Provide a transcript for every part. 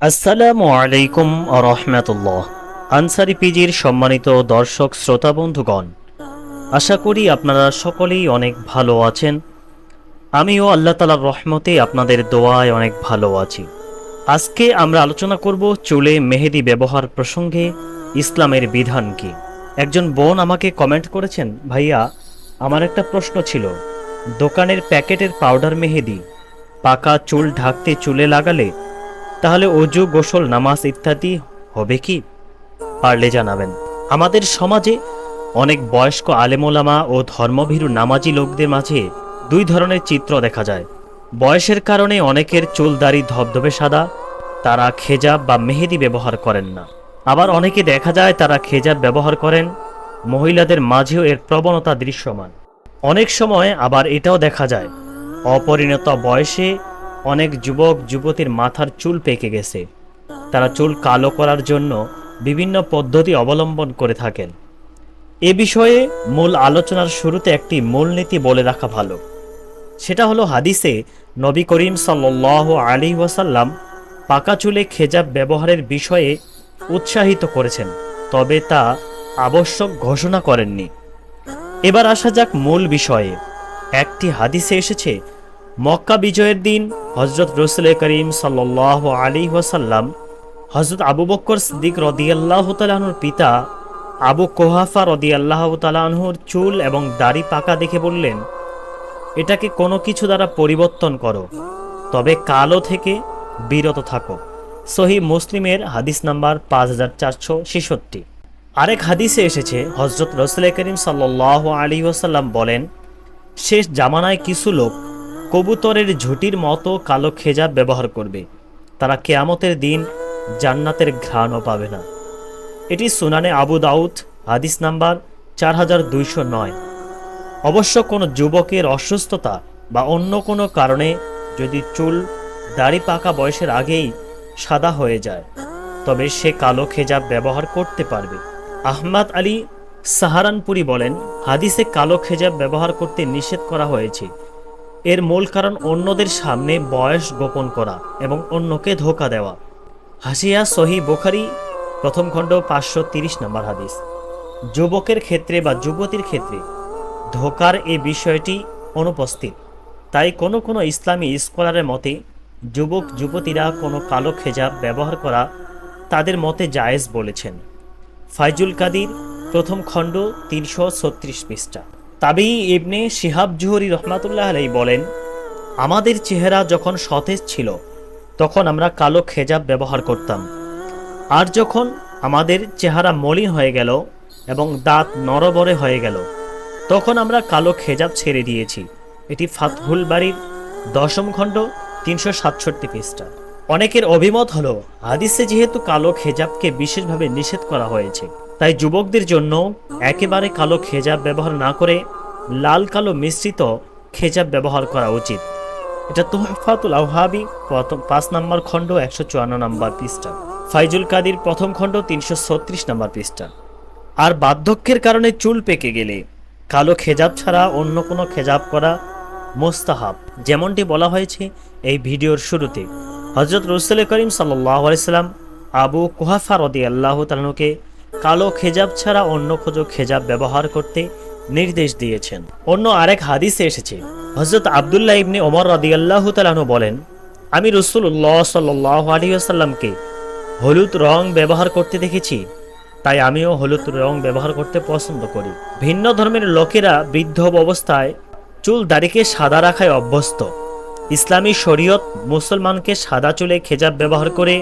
আসসালামু আলাইকুম রহমতুল্লাহ। আনসারি পিজির সম্মানিত দর্শক, শ্রোতা, বন্ধুগণ, আশা করি আপনারা সকলেই অনেক ভালো আছেন। আমিও আল্লাহ তালার রহমতে আপনাদের দোয়ায় অনেক ভালো আছি। আজকে আমরা আলোচনা করব চুলে মেহেদি ব্যবহার প্রসঙ্গে ইসলামের বিধান কি। একজন বোন আমাকে কমেন্ট করেছেন, ভাইয়া, আমার একটা প্রশ্ন ছিল। দোকানের প্যাকেটের পাউডার মেহেদি পাকা চুল ঢাকতে চুলে লাগালে তাহলে অজু, গোসল, নামাজ ইত্যাদি হবে কি? পারলে জানাবেন। আমাদের সমাজে অনেক বয়স্ক আলেমোলামা ও ধর্মভীরু নামাজি লোকদের মাঝে দুই ধরনের চিত্র দেখা যায়। বয়সের কারণে অনেকের চুল দাড়ি ধবধবে সাদা, তারা খেজাব বা মেহেদি ব্যবহার করেন না। আবার অনেকে দেখা যায় তারা খেজাব ব্যবহার করেন, মহিলাদের মাঝেও এর প্রবণতা দৃশ্যমান। অনেক সময় আবার এটাও দেখা যায়, অপরিণত বয়সে অনেক যুবক যুবতীর মাথার চুল পেকে গেছে। তারা চুল কালো করার জন্য বিভিন্ন পদ্ধতি অবলম্বন করে থাকেন। এ বিষয়ে মূল আলোচনার শুরুতে একটি মূলনীতি বলে রাখা ভালো। সেটা হলো হাদিসে নবী করিম সাল্লাহ আলী ওয়াসাল্লাম পাকা চুলে খেজাব ব্যবহারের বিষয়ে উৎসাহিত করেছেন, তবে তা আবশ্যক ঘোষণা করেননি। এবার আসা যাক মূল বিষয়ে। একটি হাদিসে এসেছে মক্কা বিজয়ের দিন হজরত রসুল করিম সাল্লাহ আলী ওয়াসাল্লাম হজরত আবু বক্কর সিদ্দিক রদিয়াল্লাহ তালাহুর পিতা আবু কোহাফা রদিয়াল্লাহ তালাহুর চুল এবং দাড়ি পাকা দেখে বললেন, এটাকে কোনো কিছু দ্বারা পরিবর্তন করো, তবে কালো থেকে বিরত থাকো। সহি মুসলিমের হাদিস নাম্বার পাঁচ হাজার চারশো ছেষট্টি। আরেক হাদিসে এসেছে হজরত রসুল করিম সাল্লাহ আলী ওসাল্লাম বলেন, শেষ জামানায় কিছু লোক কবুতরের ঝুটির মতো কালো খেজা ব্যবহার করবে। তারা কেয়ামতের দিন জান্নাতের ঘ্রাণও পাবে না। এটি সুনানে আবু দাউদ, হাদিস নাম্বার চার হাজার দুইশো নয়। অবশ্য কোনো যুবকের অসুস্থতা বা অন্য কোনো কারণে যদি চুল দাড়ি পাকা বয়সের আগেই সাদা হয়ে যায়, তবে সে কালো খেজাব ব্যবহার করতে পারবে। আহমাদ আলী সাহারানপুরি বলেন, হাদিসে কালো খেজাব ব্যবহার করতে নিষেধ করা হয়েছে। এর মূল কারণ অন্যদের সামনে বয়স গোপন করা এবং অন্যকে ধোকা দেওয়া। হাসিয়া সহি বোখারি, প্রথম খণ্ড, পাঁচশো তিরিশ নম্বর হাদিস। যুবকের ক্ষেত্রে বা যুবতীর ক্ষেত্রে ধোকার এই বিষয়টি অনুপস্থিত। তাই কোনো কোনো ইসলামী স্কলারের মতে যুবক, যুবতীরা কোনো কালো খেজাব ব্যবহার করা তাদের মতে জায়েজ বলেছেন। ফাইজুল কাদির, প্রথম খণ্ড, তিনশো ছত্রিশ পৃষ্ঠা। তাবি ইবনে শিহাব জুহরি রহমাতুল্লাহ আলাই বলেন, আমাদের চেহারা যখন সতেজ ছিল, তখন আমরা কালো খেজাব ব্যবহার করতাম। আর যখন আমাদের চেহারা মলিন হয়ে গেল এবং দাঁত নরবরে হয়ে গেল, তখন আমরা কালো খেজাব ছেড়ে দিয়েছি। এটি ফাতহুল বাড়ির দশম খণ্ড, তিনশো সাতষট্টি পৃষ্ঠা। অনেকের অভিমত হলো, হাদিসে যেহেতু কালো খেজাবকে বিশেষভাবে নিষেধ করা হয়েছে, তাই যুবকদের জন্য একেবারে কালো খেজাব ব্যবহার না করে লাল কালো মিশ্রিত খেজাব ব্যবহার করা উচিত। এটা তোহফাতুল আওহাবি, প্রথম পাঁচ নম্বর খণ্ড, একশো চুয়ান্ন নম্বর পৃষ্ঠা। ফাইজুল কাদির প্রথম খণ্ড, তিনশো ছত্রিশ নম্বর পৃষ্ঠা। আর বার্ধক্যের কারণে চুল পেকে গেলে, কালো খেজাব ছাড়া অন্য কোনো খেজাব করা মোস্তাহাব। যেমনটি বলা হয়েছে এই ভিডিওর শুরুতে। হজরত রসুল করিম আলাইসাল্লাম আবু কুহাফা রদি আল্লাহ তালুকে কালো খেজাব ছাড়া অন্য খোঁজো খেজাব ব্যবহার করতে নির্দেশ দিয়েছেন। অন্য আরেক হাদিসে এসেছে হজরত আবদুল্লাহ ইবনে ওমর রদি আল্লাহ তালানু বলেন, আমি রসুল্লাহ সাল্লাহ হলুদ রং ব্যবহার করতে দেখেছি, তাই আমিও হলুদ রং ব্যবহার করতে পছন্দ করি। ভিন্ন ধর্মের লোকেরা বৃদ্ধ অবস্থায় চুল দাড়িকে সাদা রাখায় অভ্যস্ত। ইসলামী শরীয়ত মুসলমানকে সাদা চুলে খেজাব ব্যবহার করে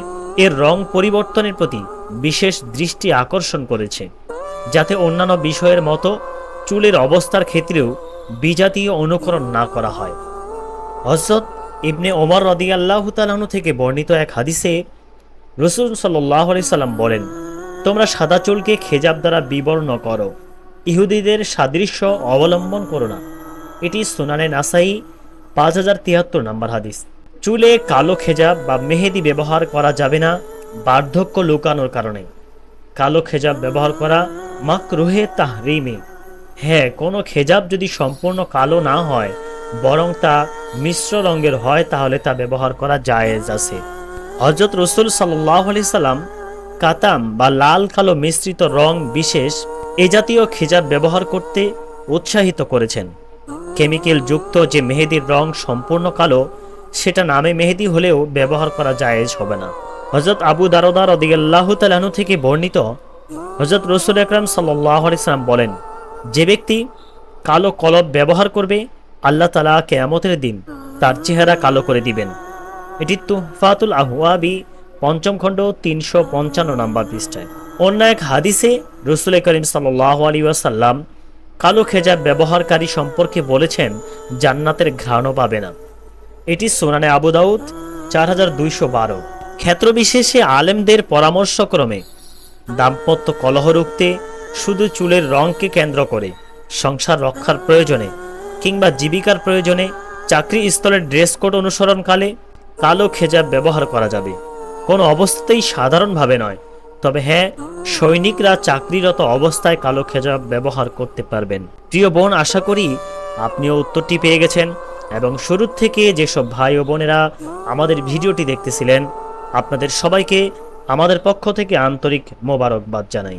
এর রং পরিবর্তনের প্রতি বিশেষ দৃষ্টি আকর্ষণ করেছে, যাতে অন্যান্য বিষয়ের মতো চুলের অবস্থার ক্ষেত্রেও বিজাতীয় অনুকরণ না করা হয়। হজরত ইবনে ওমর রদিয়াল্লাহ তালাহনু থেকে বর্ণিত এক হাদিসে রসুল সাল্লাহ সাল্লাম বলেন, তোমরা সাদা চুলকে খেজাব দ্বারা বিবর্ণ করো। ইহুদিদের সাদৃশ্য অবলম্বন করো না। এটি সোনানে নাসাই পাঁচ হাজার তিয়াত্তর নম্বর হাদিস। চুলে কালো খেজাব বা মেহেদি ব্যবহার করা যাবে না, বার্ধক্য লুকানোর কারণে। কালো খেজাব ব্যবহার করা মাকরুহে তাহরিমে। হ্যাঁ কোনো খেজাব যদি সম্পূর্ণ কালো না হয়, বরং তা মিশ্র রঙের হয়, তাহলে তা ব্যবহার করা জায়েজ আছে। হজরত রসুল সাল্লাহ আলি সাল্লাম কাতাম বা লাল কালো মিশ্রিত রং বিশেষ এ জাতীয় খেজাব ব্যবহার করতে উৎসাহিত করেছেন। কেমিক্যাল যুক্ত যে মেহেদির রং সম্পূর্ণ কালো, সেটা নামে মেহেদি হলেও ব্যবহার করা জায়েজ হবে না। হজরত আবু দারোদার রদিয়াল্লাহ তালাহু থেকে বর্ণিত হজরত রসুল আকরাম সাল্লাহ আলিয়াল্লাম বলেন যে ব্যক্তি কালো কলব ব্যবহার করবে, আল্লাহ তালা কেয়ামতের দিন তার চেহারা কালো করে দিবেন। এটি তুহফাতুল আহুয়াবি পঞ্চম খণ্ড তিনশো পঞ্চান্ন নম্বর পৃষ্ঠায়। অন্য এক হাদিসে রসুল করিম সাল্লাহ আলী ওয়াসাল্লাম কালো খেজাব ব্যবহারকারী সম্পর্কে বলেছেন, জান্নাতের ঘ্রাণও পাবে না। এটি সোনানে আবু দাউদ চার হাজার দুইশো বারো। ক্ষেত্রবিশেষে আলেমদের পরামর্শক্রমে দাম্পত্য কলহ রুখতে শুধু চুলের রঙকে কেন্দ্র করে, সংসার রক্ষার প্রয়োজনে কিংবা জীবিকার প্রয়োজনে চাকরি স্থলের ড্রেস কোড অনুসরণকালে কালো খেজাব ব্যবহার করা যাবে। কোনো অবস্থাতেই সাধারণভাবে নয়, তবে হ্যাঁ সৈনিকরা চাকরিরত অবস্থায় কালো খেজাব ব্যবহার করতে পারবেন। প্রিয় বোন, আশা করি আপনিও উত্তরটি পেয়ে গেছেন এবং শুরুর থেকে যেসব ভাই ও বোনেরা আমাদের ভিডিওটি দেখতেছিলেন, আপনাদের সবাইকে আমাদের পক্ষ থেকে আন্তরিক মোবারকবাদ জানাই।